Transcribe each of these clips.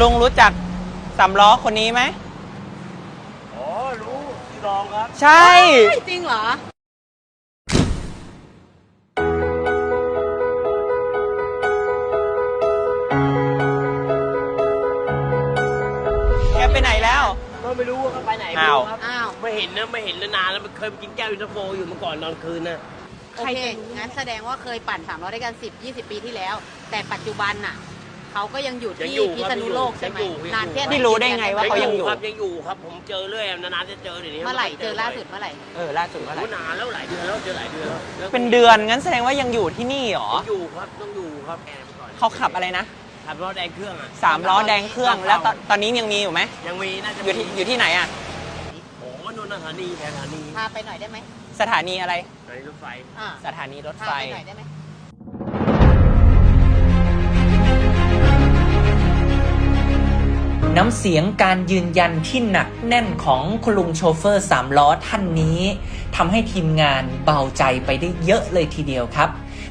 ลุงรู้จักสามล้อคนนี้ไหม อ๋อ รู้พี่รองครับ ใช่ จริงเหรอ แกไปไหนแล้ว ก็ไม่รู้ว่าเขาไปไหนไม่อ้าวรู้ครับ อ้าว ไม่เห็นนะ ไม่เห็นนานแล้วมันเคยไปกินแก้วอินเตอร์โฟอยู่เมื่อก่อนนอนคืนนะ โอเคงั้นแสดงว่าเคยปั่น3ามล้อด้วยกัน 10 20 ปีที่แล้ว แต่ปัจจุบันน่ะ เขาก็ยังอยู่ยังที่อยู่พิครับษณุโลกใช่ไหมยังอยู่ยังอยู่ นานแค่ไหนพี่รู้ได้ไงว่าเขายังอยู่ ครับยังอยู่ครับผมเจอเรื่อยนานๆจะเจอเดี๋ยวนี้เมื่อไหร่เจอล่าสุดเมื่อไหร่ เออล่าสุดเมื่อไหร่โอ้นานแล้วหลายเดือนแล้วเจอหลายเดือนแล้วเป็นเดือนงั้นแสดงว่ายังอยู่ที่นี่เหรอยังอยู่ครับต้องอยู่ครับแอบไปก่อนเขาขับอะไรนะขับรถแดงเครื่องอะสามล้อแดงเครื่องแล้วตอนตอนนี้ยังมีอยู่ไหมยังมีน่าจะอยู่ที่อยู่ที่ไหนอะโอ้โหนนทสถานีแถวสถานีพาไปหน่อยได้ไหมสถานีอะไร สถานีรถไฟ อ่าสถานีรถพาไฟ ไปหน่อยได้ไหม น้ำเสียงการยืนยันที่หนักแน่นของคุณลุงโชเฟอร์สามล้อท่านนี้ทำให้ทีมงานเบาใจไปได้เยอะเลยทีเดียวครับ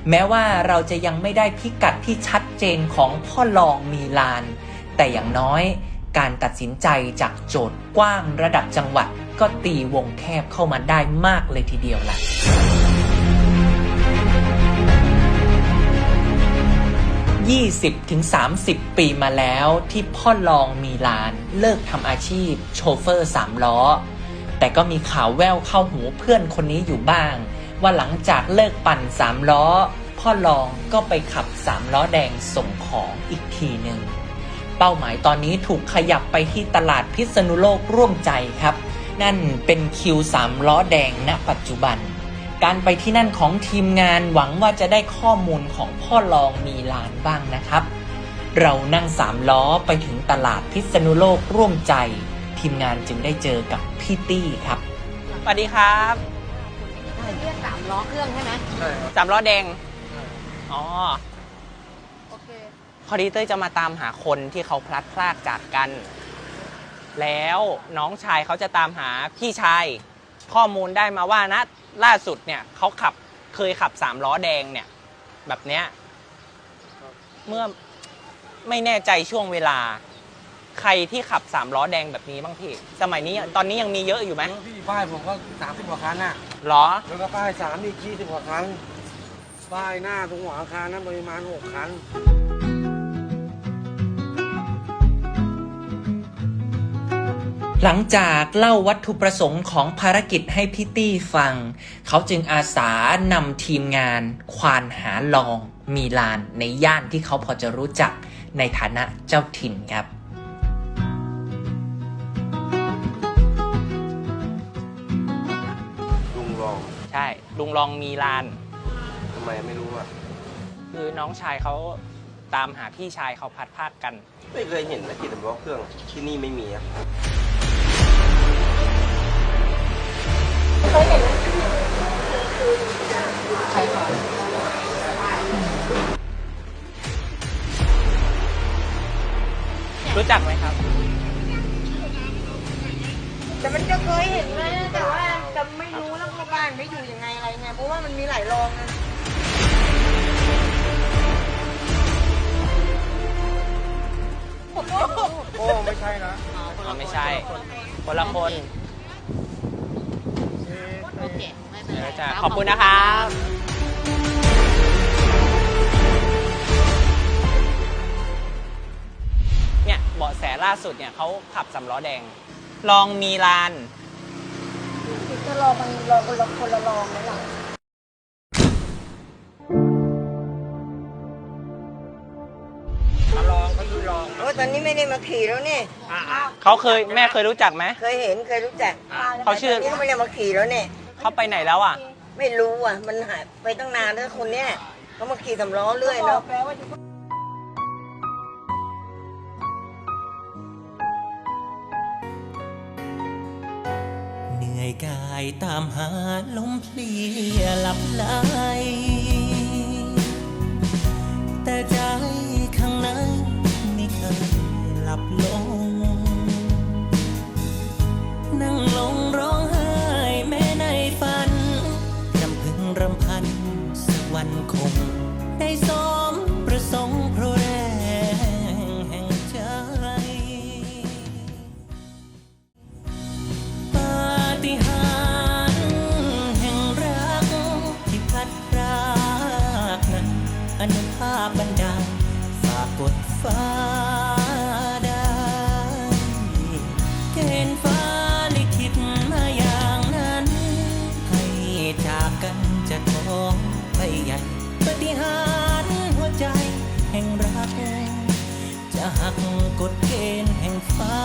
แม้ว่าเราจะยังไม่ได้พิกัดที่ชัดเจนของพ่อรองมีลาน แต่อย่างน้อยการตัดสินใจจากโจทย์กว้างระดับจังหวัดก็ตีวงแคบเข้ามาได้มากเลยทีเดียวล่ะ 20-30 ปีมาแล้วที่พ่อรองมีลานเลิกทำอาชีพ โชเฟอร์สามล้อ แต่ก็มีข่าวแววเข้าหูเพื่อนคนนี้อยู่บ้าง ว่าหลังจากเลิกปั่นสามล้อ พ่อรองก็ไปขับสามล้อแดงส่งของอีกทีหนึ่งเป้าหมายตอนนี้ถูกขยับไปที่ตลาดพิษณุโลกร่วมใจครับ นั่นเป็นคิวสามล้อแดงณปัจจุบัน การไปที่นั่นของทีมงานหวังว่าจะได้ข้อมูลของพ่อรองมีลานบ้างนะครับ เรานั่งสามล้อไปถึงตลาดพิษณุโลกร่วมใจ ทีมงานจึงได้เจอกับพี่ตี้ครับสวัสดีครับเรียกสามล้อเครื่องใช่ไหมสามล้อแดงอ๋อโอเคพอดีเต้ยจะมาตามหาคนที่เขาพลัดพรากจากกัน แล้วน้องชายเขาจะตามหาพี่ชาย ข้อมูลได้มาว่านะ ล่าสุดเนี่ยเขาขับเคยขับสามล้อแดงเนี่ย แบบเนี้ยเมื่อไม่แน่ใจช่วงเวลา ใครที่ขับสามล้อแดงแบบนี้บ้างพี่สมัยนี้ตอนนี้ยังมีเยอะอยู่ไหมเออพี่ป้ายผมก็สามสิบกว่าคันน่ะ หรอ แล้วก็ป้ายสามอีกยี่สิบกว่าคันป้ายหน้าตรงหัวอาคารนั้นปริมาณหกคัน หลังจากเล่าวัตถุประสงค์ของภารกิจให้พี่ตี้ฟัง เขาจึงอาสานำทีมงาน ควานหาลองมีลานในย่านที่เขาพอจะรู้จักในฐานะเจ้าถิ่นครับ ลุงรองใช่ ลุงลองมีลาน ทำไมไม่รู้อะ คือน้องชายเขาตามหาพี่ชายเขาพลัดพรากกัน ไม่เคยเห็นนะกิจวัตรเครื่องที่นี่ไม่มีอะ รู้จักไหมครับ แต่มันจะเคยเห็นนะแต่ว่าจะไม่รู้แล้วว่าบ้านไม่อยู่ยังไงอะไรไงเพราะว่ามันมีหลายรองนะโอ้ไม่ใช่นะอ๋อไม่ใช่ คนละคนโอเคไม่เป็นเดี๋ไรยวจะขอบคุณนะครับะแสล่าสุดเนี่ยเขาขับสำล้อแดง ลองมีลาน จะรอมันรอคนละคนละรองเลยหรอโอ้ตอนนี้ไม่ได้มาขี่แล้วนี่เขาเคยแม่เคยรู้จักไหม เคยเห็นเคยรู้จักเขาชื่อ ตนนี้ไม่ได้มาขี่แล้วเนี่ยเขาไปไหนแล้วอะ ไม่รู้อะ มันหายไปตั้งนานแล้วคนเนี้ยเขามาขี่สำล้อเรื่อยเนาะเหนื่อย กายตามหาลมเพลียหลับไหลแต่ใจข้างในไม่เคยหลับลง นั่งลงร้องไห้แม้ในฝันรำพึงรำพันสักวันคง ได้สมประสงค์พร ฟ้าได้เกณฑ์ฟ้าลิขิตมาอย่างนั้น ให้จากกันจะท้องไปใหญ่ปฏิหารหัวใจแห่งรัก จะหักกฎเกณฑ์แห่งฟ้า